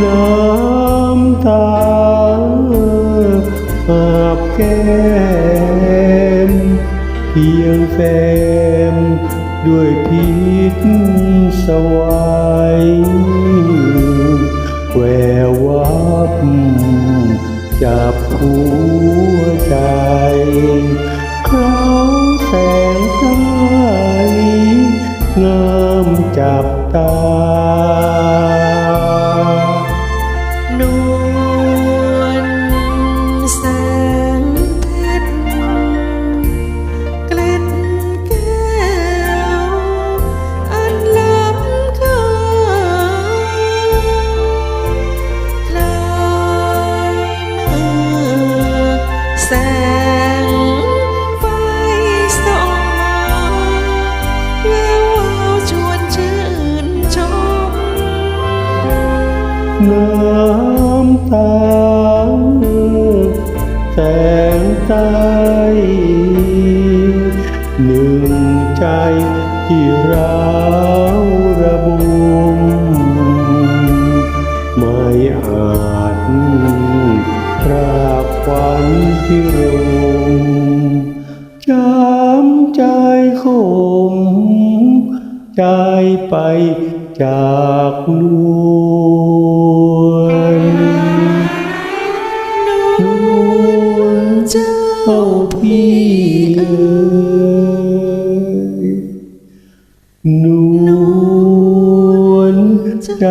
น้ำตาอาบแก้มเพียงแฟมด้วยพิษสวายแวววับจับหัวใจคราแสงใสงามจับตา น้ำตาแสงใสหนึ่งใจที่ร้าวระบมไม่อาจพรากควันที่รุมจำใจคมใจไปจากนว พี่เอ๋ยนวลใจ